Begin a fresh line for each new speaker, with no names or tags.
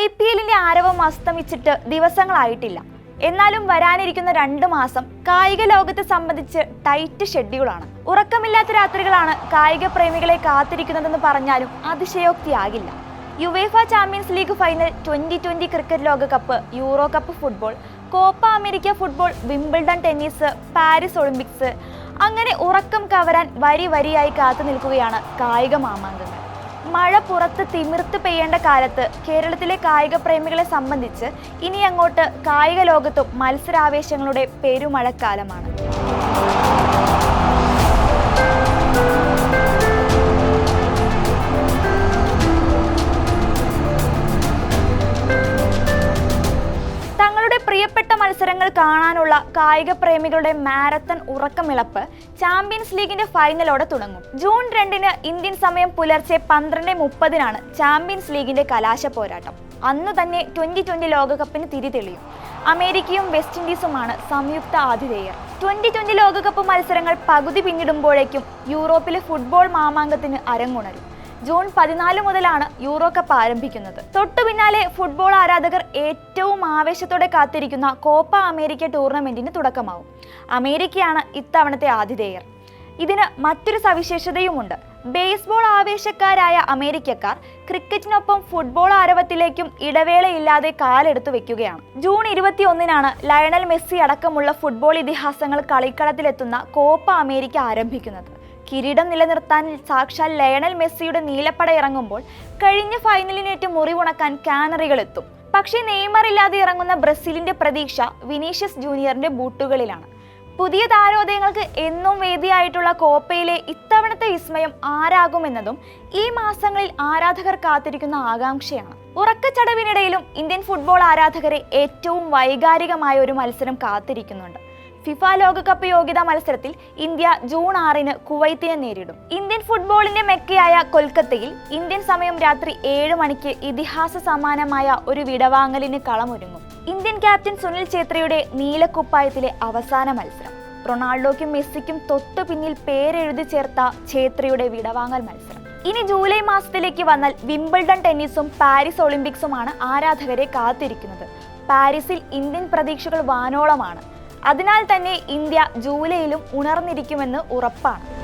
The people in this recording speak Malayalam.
ഐ പി എല്ലിന്റെ ആരവം അസ്തമിച്ചിട്ട് ദിവസങ്ങളായിട്ടില്ല. എന്നാലും വരാനിരിക്കുന്ന രണ്ട് മാസം കായിക ലോകത്തെ സംബന്ധിച്ച് ടൈറ്റ് ഷെഡ്യൂളാണ്. ഉറക്കമില്ലാത്ത രാത്രികളാണ് കായിക പ്രേമികളെ കാത്തിരിക്കുന്നതെന്ന് പറഞ്ഞാലും അതിശയോക്തിയാകില്ല. UEFA Champions League final twenty twenty cricket ലോകകപ്പ് Euro cup football Copa America football Wimbledon tennis Paris Olympics അങ്ങനെ ഉറക്കം കവരാൻ വരി വരിയായി കാത്തു നിൽക്കുകയാണ് കായിക മാമാങ്കങ്ങൾ. പുറത്ത് തിമിർത്ത് പെയ്യേണ്ട കാലത്ത് കേരളത്തിലെ കായിക പ്രേമികളെ സംബന്ധിച്ച് ഇനി അങ്ങോട്ട് കായിക ലോകത്തും മത്സരാവേശങ്ങളുടെ പെരുമഴക്കാലമാണ്. മത്സരങ്ങൾ കാണാനുള്ള കായിക പ്രേമികളുടെ മാരത്തൺ ഉറക്കമിളപ്പ് ചാമ്പ്യൻസ് ലീഗിന്റെ ഫൈനലോടെ തുടങ്ങും. ജൂൺ രണ്ടിന് ഇന്ത്യൻ സമയം പുലർച്ചെ പന്ത്രണ്ട് മുപ്പതിനാണ് ചാമ്പ്യൻസ് ലീഗിന്റെ കലാശ പോരാട്ടം. അന്ന് തന്നെ ട്വന്റി ട്വന്റി ലോകകപ്പിന് തിരി തെളിയും. അമേരിക്കയും വെസ്റ്റ് ഇൻഡീസുമാണ് സംയുക്ത ആതിഥേയർ. ട്വന്റി ട്വന്റി ലോകകപ്പ് മത്സരങ്ങൾ പകുതി പിന്നിടുമ്പോഴേക്കും യൂറോപ്പിലെ ഫുട്ബോൾ മാമാങ്കത്തിന് അരങ്ങുണരും. ജൂൺ പതിനാല് മുതലാണ് യൂറോ കപ്പ് ആരംഭിക്കുന്നത്. തൊട്ടു പിന്നാലെ ഫുട്ബോൾ ആരാധകർ ഏറ്റവും ആവേശത്തോടെ കാത്തിരിക്കുന്ന കോപ്പ അമേരിക്ക ടൂർണമെന്റിന് തുടക്കമാവും. അമേരിക്കയാണ് ഇത്തവണത്തെ ആതിഥേയർ ഇതിന് മറ്റൊരു സവിശേഷതയുമുണ്ട്. ബേസ്ബോൾ ആവേശക്കാരായ അമേരിക്കക്കാർ ക്രിക്കറ്റിനൊപ്പം ഫുട്ബോൾ ആരവത്തിലേക്കും ഇടവേളയില്ലാതെ കാലെടുത്തു വെക്കുകയാണ്. ജൂൺ ഇരുപത്തിയൊന്നിനാണ് ലയണൽ മെസ്സി അടക്കമുള്ള ഫുട്ബോൾ ഇതിഹാസങ്ങൾ കളിക്കളത്തിലെത്തുന്ന കോപ്പ അമേരിക്ക ആരംഭിക്കുന്നത്. കിരീടം നിലനിർത്താൻ സാക്ഷാൽ ലയണൽ മെസ്സിയുടെ നീലപ്പട ഇറങ്ങുമ്പോൾ കഴിഞ്ഞ ഫൈനലിനേറ്റ് മുറിവുണക്കാൻ കാനറികൾ എത്തും പക്ഷേ നെയ്മർ ഇല്ലാതെ ഇറങ്ങുന്ന ബ്രസീലിന്റെ പ്രതീക്ഷ വിനീഷ്യസ് ജൂനിയറിന്റെ ബൂട്ടുകളിലാണ്. പുതിയ താരോദയങ്ങൾക്ക് എന്നും വേദിയായിട്ടുള്ള കോപ്പയിലെ ഇത്തവണത്തെ വിസ്മയം ആരാകുമെന്നതും ഈ മാസങ്ങളിൽ ആരാധകർ കാത്തിരിക്കുന്ന ആകാംക്ഷയാണ്. ഉറക്കച്ചടവിനിടയിലും ഇന്ത്യൻ ഫുട്ബോൾ ആരാധകരെ ഏറ്റവും വൈകാരികമായ ഒരു മത്സരം കാത്തിരിക്കുന്നുണ്ട്. ഫിഫ ലോകകപ്പ് യോഗ്യതാ മത്സരത്തിൽ ഇന്ത്യ ജൂൺ ആറിന് കുവൈത്തിനെ നേരിടും. ഇന്ത്യൻ ഫുട്ബോളിന്റെ മെക്കയായ കൊൽക്കത്തയിൽ ഇന്ത്യൻ സമയം രാത്രി ഏഴ് മണിക്ക് ഇതിഹാസ സമാനമായ ഒരു വിടവാങ്ങലിന് കളമൊരുങ്ങും. ഇന്ത്യൻ ക്യാപ്റ്റൻ സുനിൽ ഛേത്രിയുടെ നീലക്കുപ്പായത്തിലെ അവസാന മത്സരം. റൊണാൾഡോയ്ക്കും മെസ്സിക്കും തൊട്ടു പിന്നിൽ പേരെഴുതി ചേർത്ത ഛേത്രിയുടെ വിടവാങ്ങൽ മത്സരം. ഇനി ജൂലൈ മാസത്തിലേക്ക് വന്നാൽ വിംബിൾഡൺ ടെന്നീസും പാരീസ് ഒളിമ്പിക്സുമാണ് ആരാധകരെ കാത്തിരിക്കുന്നത്. പാരീസിൽ ഇന്ത്യൻ പ്രതീക്ഷകൾ വാനോളമാണ്. അതിനാൽ തന്നെ ഇന്ത്യ ജൂലൈയിലും ഉണർന്നിരിക്കുമെന്ന് ഉറപ്പാണ്.